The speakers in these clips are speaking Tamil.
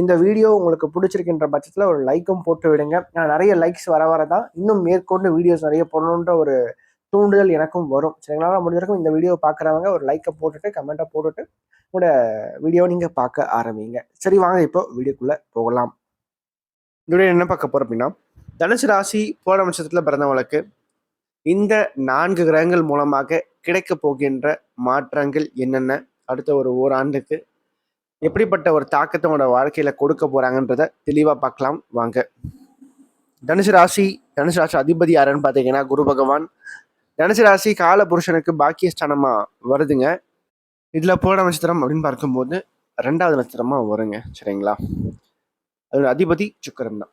இந்த வீடியோ உங்களுக்கு பிடிச்சிருக்கின்ற பட்சத்தில் ஒரு லைக்கும் போட்டு விடுங்க. நான் நிறைய லைக்ஸ் வர வர தான் இன்னும் மேற்கொண்டு வீடியோஸ் நிறைய போடணுன்ற ஒரு தூண்டுதல் எனக்கும் வரும். சரிங்களா? முடிஞ்ச வரைக்கும் இந்த வீடியோ பார்க்குறவங்க ஒரு லைக்கை போட்டுட்டு கமெண்ட்டை போட்டுட்டு உங்களோட வீடியோ நீங்கள் பார்க்க ஆரம்பிங்க. சரி வாங்க இப்போ வீடியோக்குள்ளே போகலாம். இந்த வீடியோ என்ன பார்க்க போகிறோம் அப்படின்னா தனுசு ராசி போட நட்சத்திரத்தில் பிறந்தவங்களுக்கு இந்த நான்கு கிரகங்கள் மூலமாக கிடைக்க போகின்ற மாற்றங்கள் என்னென்ன? அடுத்த ஒரு ஓராண்டுக்கு எப்படிப்பட்ட ஒரு தாக்கத்தை உங்களோட வாழ்க்கையில கொடுக்க போறாங்கன்றத தெளிவா பார்க்கலாம். வாங்க. தனுசு ராசி தனுசு ராசி அதிபதி யாருன்னு பார்த்தீங்கன்னா குரு பகவான். தனுசு ராசி கால புருஷனுக்கு பாக்கியஸ்தானமா வருதுங்க. இதுல போட நட்சத்திரம் அப்படின்னு பார்க்கும்போது ரெண்டாவது நட்சத்திரமா வருங்க. சரிங்களா? அதோட அதிபதி சுக்கரன் தான்.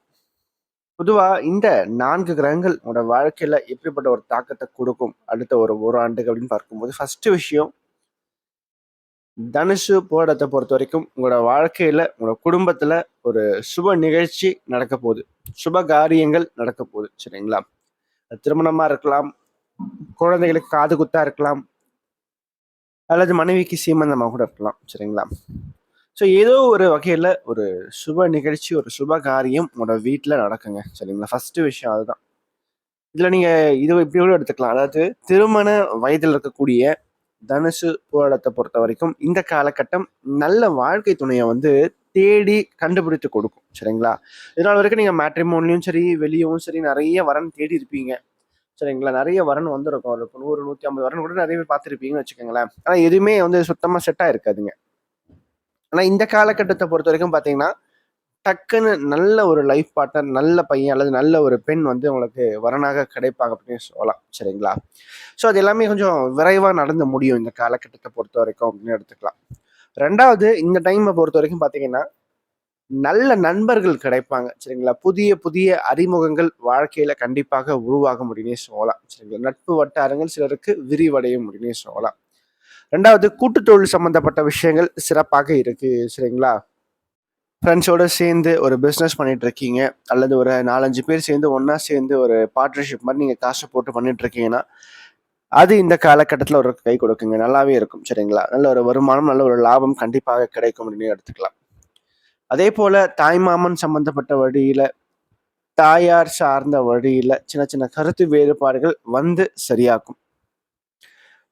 பொதுவா இந்த நான்கு கிரகங்கள் உங்களோட வாழ்க்கையில எப்படிப்பட்ட ஒரு தாக்கத்தை கொடுக்கும்? அடுத்த ஒரு ஒரு ஆண்டுக்கு அப்படின்னு பார்க்கும்போது ஃபர்ஸ்ட் விஷயம் தனுஷு போராட்டத்தை பொறுத்த வரைக்கும் உங்களோட வாழ்க்கையில உங்களோட குடும்பத்துல ஒரு சுப நிகழ்ச்சி நடக்க போகுது. சுப காரியங்கள் நடக்க போகுது சரிங்களா? திருமணமாக திருமணமா இருக்கலாம் குழந்தைகளுக்கு காது குத்தா இருக்கலாம் அல்லது மனைவிக்கு சீமந்தமாக கூட இருக்கலாம் சரிங்களா? ஸோ ஏதோ ஒரு வகையில ஒரு சுப நிகழ்ச்சி ஒரு சுப காரியம் உங்களோட வீட்டில் நடக்குங்க சரிங்களா? ஃபர்ஸ்ட் விஷயம் அதுதான். இதுல நீங்க இது இப்படி கூட எடுத்துக்கலாம். அதாவது திருமண வயதில் இருக்கக்கூடிய தனுசு போராட்டத்தை பொறுத்த வரைக்கும் இந்த காலகட்டம் நல்ல வாழ்க்கை துணையை வந்து தேடி கண்டுபிடித்து கொடுக்கும் சரிங்களா? இதனால் வரைக்கும் நீங்கள் மேட்ரிமோன்லையும் சரி வெளியவும் சரி நிறைய வரன் தேடி இருப்பீங்க. சரிங்களா? நிறைய வரன் வந்திருக்கும். ஒரு நூறு நூற்றி ஐம்பது வரன் கூட நிறைய பேர் பார்த்துருப்பீங்கன்னு வச்சுக்கோங்களேன். ஆனால் எதுவுமே வந்து சுத்தமாக செட்டாக இருக்காதுங்க. ஆனால் இந்த காலகட்டத்தை பொறுத்த வரைக்கும் பார்த்தீங்கன்னா டக்குன்னு நல்ல ஒரு லைஃப் பார்ட்னர் நல்ல பையன் அல்லது நல்ல ஒரு பெண் வந்து உங்களுக்கு வரனாக கிடைப்பாங்க அப்படின்னு சொல்லலாம். சரிங்களா? ஸோ அது எல்லாமே கொஞ்சம் விரைவாக நடந்து முடியும் இந்த காலகட்டத்தை பொறுத்த வரைக்கும் அப்படின்னு எடுத்துக்கலாம். ரெண்டாவது இந்த டைமை பொறுத்த வரைக்கும் பார்த்தீங்கன்னா நல்ல நண்பர்கள் கிடைப்பாங்க. சரிங்களா? புதிய புதிய அறிமுகங்கள் வாழ்க்கையில கண்டிப்பாக உருவாக முடியும்னே சொல்லலாம். சரிங்களா? நட்பு வட்டாரங்கள் சிலருக்கு விரிவடைய முடியும்னே சொல்லலாம். ரெண்டாவது கூட்டுத்தொழில் சம்பந்தப்பட்ட விஷயங்கள் சிறப்பாக இருக்கு. சரிங்களா? ஃப்ரெண்ட்ஸோட சேர்ந்து ஒரு பிஸ்னஸ் பண்ணிகிட்ருக்கீங்க அல்லது ஒரு நாலஞ்சு பேர் சேர்ந்து ஒன்றா சேர்ந்து ஒரு பார்ட்னர்ஷிப் மாதிரி நீங்கள் காசை போட்டு பண்ணிகிட்ருக்கீங்கன்னா அது இந்த காலகட்டத்தில் ஒரு கை கொடுக்குங்க. நல்லாவே இருக்கும் சரிங்களா? நல்ல ஒரு வருமானம் நல்ல ஒரு லாபம் கண்டிப்பாக கிடைக்கும் அப்படின்னு எடுத்துக்கலாம். அதே போல் தாய்மாமன் சம்மந்தப்பட்ட வழியில் தாயார் சார்ந்த வழியில் சின்ன சின்ன கருத்து வேறுபாடுகள் வந்து சரியாக்கும்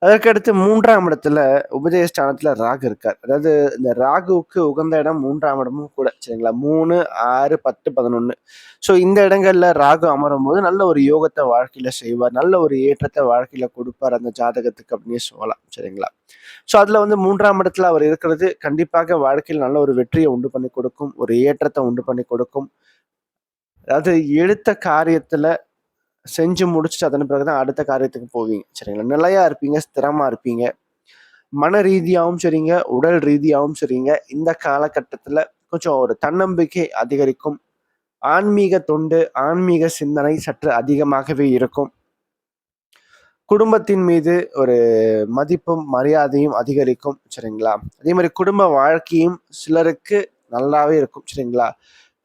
அதற்கடுத்து மூன்றாம் இடத்துல உபதேஷ்டானத்துல ராகு இருக்கார். அதாவது இந்த ராகுவுக்கு உகந்த இடம் மூன்றாம் இடமும் கூட சரிங்களா? மூணு ஆறு பத்து பதினொன்னு. ஸோ இந்த இடங்கள்ல ராகு அமரும் போது நல்ல ஒரு யோகத்தை வாழ்க்கையில செய்வார். நல்ல ஒரு ஏற்றத்தை வாழ்க்கையில கொடுப்பார் அந்த ஜாதகத்துக்கு அப்படின்னு சொல்லலாம் சரிங்களா? ஸோ அதுல வந்து மூன்றாம் இடத்துல அவர் இருக்கிறது கண்டிப்பாக வாழ்க்கையில் நல்ல ஒரு வெற்றியை உண்டு பண்ணி கொடுக்கும் ஒரு ஏற்றத்தை உண்டு பண்ணி கொடுக்கும். அதாவது எடுத்த காரியத்துல செஞ்சு முடிச்சுட்டு அதன் பிறகு தான் அடுத்த காரியத்துக்கு போவீங்க. சரிங்களா? நிலையா இருப்பீங்க ஸ்திரமா இருப்பீங்க. மன ரீதியாகவும் சரிங்க உடல் ரீதியாகவும் சரிங்க. இந்த காலகட்டத்தில் கொஞ்சம் ஒரு தன்னம்பிக்கை அதிகரிக்கும். ஆன்மீக தொண்டு ஆன்மீக சிந்தனை சற்று அதிகமாகவே இருக்கும். குடும்பத்தின் மீது ஒரு மதிப்பும் மரியாதையும் அதிகரிக்கும். சரிங்களா? அதே மாதிரி குடும்ப வாழ்க்கையும் சிலருக்கு நல்லாவே இருக்கும். சரிங்களா?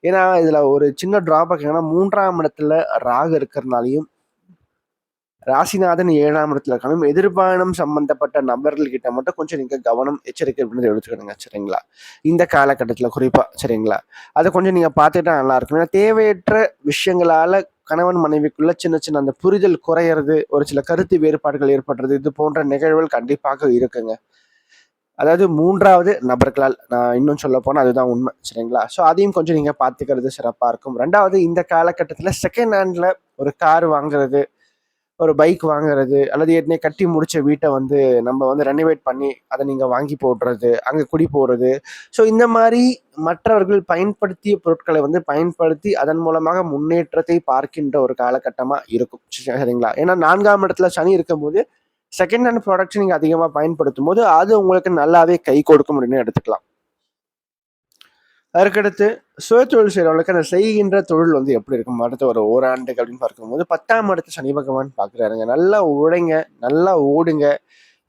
ஏன்னா இதுல ஒரு சின்ன டிராபேக் என்னன்னா மூன்றாம் இடத்துல ராகு இருக்கிறனாலையும் ராசிநாதன் ஏழாம் இடத்துல இருக்கணும் எதிர்பாயணம் சம்பந்தப்பட்ட நபர்கள் கிட்ட மட்டும் கொஞ்சம் நீங்க கவனம் எச்சரிக்கை அப்படின்னு எடுத்துக்கணுங்க சரிங்களா? இந்த காலகட்டத்தில் குறிப்பா சரிங்களா? அதை கொஞ்சம் நீங்க பார்த்துட்டா நல்லா இருக்கும். ஏன்னா தேவையற்ற விஷயங்களால கணவன் மனைவிக்குள்ள சின்ன சின்ன அந்த புரிதல் குறையிறது ஒரு சில கருத்து வேறுபாடுகள் ஏற்படுறது இது போன்ற நிகழ்வுகள் கண்டிப்பாக இருக்குங்க. அதாவது மூன்றாவது நபர்களால் நான் இன்னும் சொல்ல போனால் அதுதான் உண்மை சரிங்களா? ஸோ அதையும் கொஞ்சம் நீங்கள் பார்த்துக்கிறது சிறப்பாக இருக்கும். ரெண்டாவது இந்த காலகட்டத்தில் செகண்ட் ஹேண்டில் ஒரு கார் வாங்குறது ஒரு பைக் வாங்குறது அல்லது ஏற்கனவே கட்டி முடிச்ச வீட்டை வந்து நம்ம வந்து ரெனோவேட் பண்ணி அதை நீங்கள் வாங்கி போடுறது அங்கே குடி போடுறது. ஸோ இந்த மாதிரி மற்றவர்கள் பயன்படுத்திய பொருட்களை வந்து பயன்படுத்தி அதன் மூலமாக முன்னேற்றத்தை பார்க்கின்ற ஒரு காலகட்டமாக இருக்கும் சரிங்களா? ஏன்னா நான்காம் இடத்துல சனி இருக்கும்போது செகண்ட் ஹேண்ட் ப்ராடக்ட்ஸ் நீங்கள் அதிகமாக பயன்படுத்தும் போது அது உங்களுக்கு நல்லாவே கை கொடுக்கும் அப்படின்னு எடுத்துக்கலாம். அதற்கடுத்து சுயதொழில் செய்கிறவங்களுக்கு அந்த செய்கின்ற தொழில் வந்து எப்படி இருக்கும்? அடுத்த ஒரு ஓராண்டுக்கு அப்படின்னு பார்க்கும்போது பத்தாம் அடுத்த சனி பகவான் பார்க்குறாருங்க. நல்லா உழைங்க நல்லா ஓடுங்க.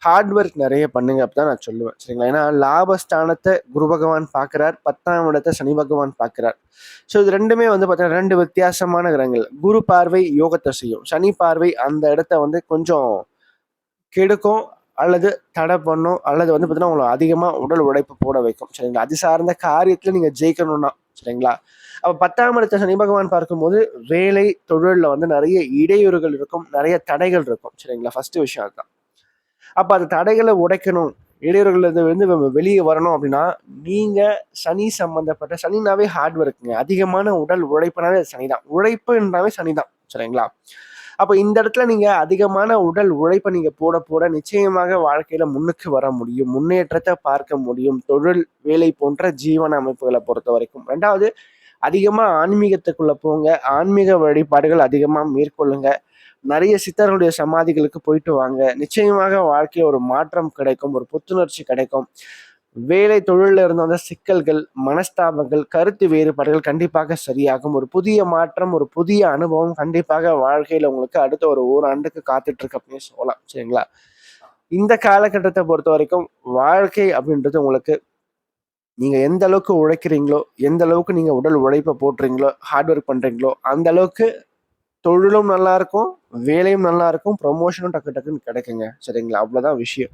ஹார்ட் ஒர்க் நிறைய பண்ணுங்க அப்படி நான் சொல்லுவேன். சரிங்களா? ஏன்னா லாபஸ்தானத்தை குரு பகவான் பார்க்குறார் பத்தாம் இடத்தை சனி பகவான் பார்க்குறார். ஸோ இது ரெண்டுமே வந்து பார்த்தீங்கன்னா ரெண்டு வித்தியாசமான கிரகங்கள். குரு பார்வை யோகத்தை செய்யும். சனி பார்வை அந்த இடத்த வந்து கொஞ்சம் கெடுக்கும் அல்லது தடை பண்ணும். அல்லது வந்து பார்த்தீங்கன்னா உங்களை அதிகமாக உடல் உழைப்பு போட வைக்கும். சரிங்களா? அது சார்ந்த காரியத்தில் நீங்கள் ஜெயிக்கணும்னா சரிங்களா? அப்போ பத்தாம் இடத்த சனி பகவான் பார்க்கும்போது வேலை தொழிலில் வந்து நிறைய இடையூறுகள் இருக்கும். நிறைய தடைகள் இருக்கும். சரிங்களா? ஃபர்ஸ்ட் விஷயம் அதுதான். அப்போ அந்த தடைகளை உடைக்கணும். இடையூறுகள்லேருந்து வந்து வெளியே வரணும் அப்படின்னா நீங்கள் சனி சம்மந்தப்பட்ட சனினாவே ஹார்ட் ஒர்க்குங்க அதிகமான உடல் உழைப்புனாவே சனி தான் உழைப்புன்றாவே சனி தான் சரிங்களா? அப்போ இந்த இடத்துல நீங்கள் அதிகமான உடல் உழைப்பை நீங்கள் போட போட நிச்சயமாக வாழ்க்கையில் முன்னுக்கு வர முடியும். முன்னேற்றத்தை பார்க்க முடியும். தொழில் வேலை போன்ற ஜீவன அமைப்புகளை பொறுத்த வரைக்கும். ரெண்டாவது அதிகமாக ஆன்மீகத்துக்குள்ளே போங்க. ஆன்மீக வழிபாடுகள் அதிகமாக மேற்கொள்ளுங்க. நிறைய சித்தர்களுடைய சமாதிகளுக்கு போயிட்டு வாங்க. நிச்சயமாக வாழ்க்கையில் ஒரு மாற்றம் கிடைக்கும் ஒரு புத்துணர்ச்சி கிடைக்கும். வேலை தொழிலில் இருந்த அந்த சிக்கல்கள் மனஸ்தாபங்கள் கருத்து வேறுபாடுகள் கண்டிப்பாக சரியாகும். ஒரு புதிய மாற்றம் ஒரு புதிய அனுபவம் கண்டிப்பாக வாழ்க்கையில் உங்களுக்கு அடுத்த ஒரு ஓராண்டுக்கு காத்துட்டு இருக்கு அப்படின்னு சொல்லலாம். சரிங்களா? இந்த காலகட்டத்தை பொறுத்த வரைக்கும் வாழ்க்கை அப்படின்றது உங்களுக்கு நீங்க எந்த அளவுக்கு உழைக்கிறீங்களோ எந்த அளவுக்கு நீங்க உடல் உழைப்பை போட்டுறீங்களோ ஹார்ட் ஒர்க் பண்றீங்களோ அந்த அளவுக்கு தொழிலும் நல்லா இருக்கும் வேலையும் நல்லா இருக்கும் ப்ரொமோஷனும் டக்கு டக்குன்னு கிடைக்குங்க. சரிங்களா? அவ்வளோதான் விஷயம்.